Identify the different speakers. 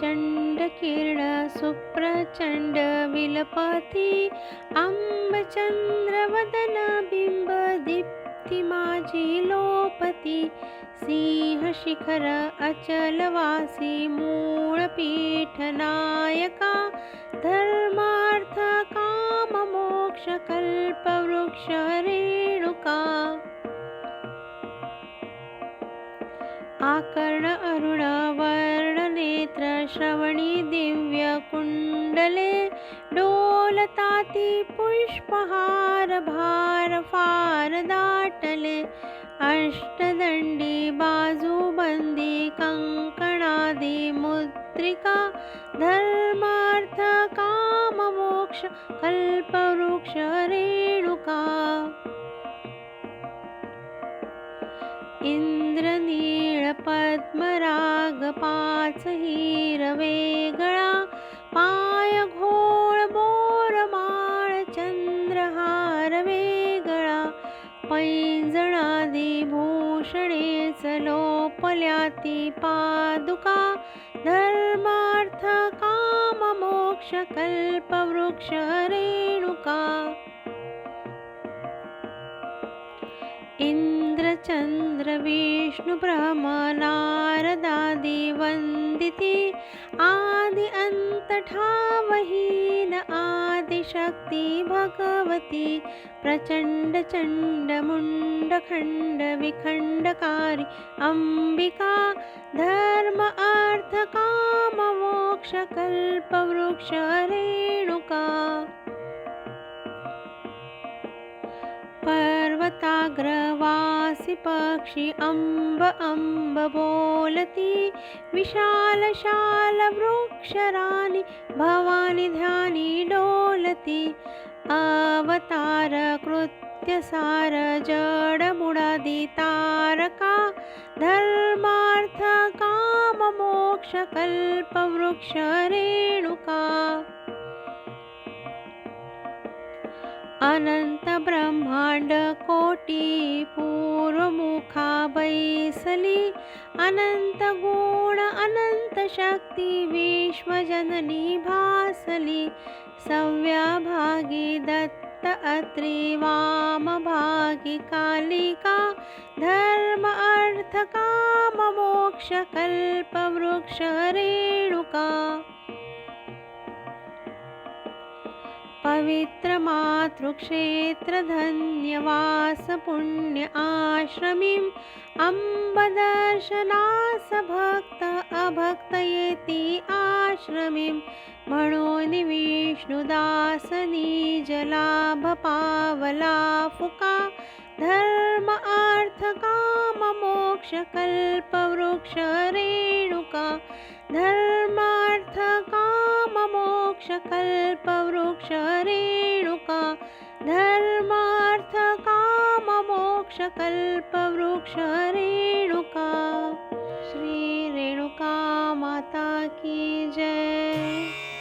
Speaker 1: पिण्डकिरण सुप्रचण्ड विलपति अम्बचन्द्रवदन बिम्बदीप्तिमाजी लोपति सिंहशिखर अचलवासी मूळपीठनायका धर्मार्थकाममोक्षकल्पवृक्ष रेणुका आकर्ण अरुणवर्णनेत्र श्रवणी दिव्यकुण्डले डोलताति पुष्पहार भार फार दाटले अष्टदण्डी बाजूबन्दी कङ्कणादि मुद्रिका धर्मार्थ काममोक्ष कल्पवृक्ष रेणुका पद्मराग पाच हिरवे गळा पाय घोळ बोर माळ चंद्रहार वेगळा. पैंजणादी भूषणे चलो पल्याती पादुका धर्मार्थ काम मोक्ष कल्पवृक्ष रेणुका. इन्द्रचन्द्रविष्णुब्रह्मनारदादि वन्दिति आदि अन्तठावहीन आदिशक्ति भगवती। प्रचण्डचण्डमुण्डखण्डविखण्डकारि अम्बिका धर्म अर्थकाममोक्षकल्पवृक्ष रेणुका। पर्वताग्रवासि पक्षि अम्ब अम्ब बोलति विशालशालवृक्षराणि भवानि ध्यानि डोलति। अवतार कृत्यसार जडमुडादितारका धर्मार्थ अनंत ब्रह्मांड कोटी पूर्वमुखा बैसली. अनंत गुण अनंत शक्ती विश्वजननी भासली. सव्याभागी दत्त अत्रि वाम भागी कालिका. धर्म अर्थ काम मोक्ष कल्प वृक्ष रेणुका. पवित्रमातृक्षेत्रधन्यवासपुण्य आश्रमीम् अम्बदर्शनास भक्त अभक्तयेति आश्रमीं म्हणून विष्णुदासनी जलाभपावलाफुका धर्म अर्थ काममोक्ष पुरुष रेणुका धर्मार्थ काम मोक्ष कल्प वृक्ष रेणुका श्री रेणुका माता की जय।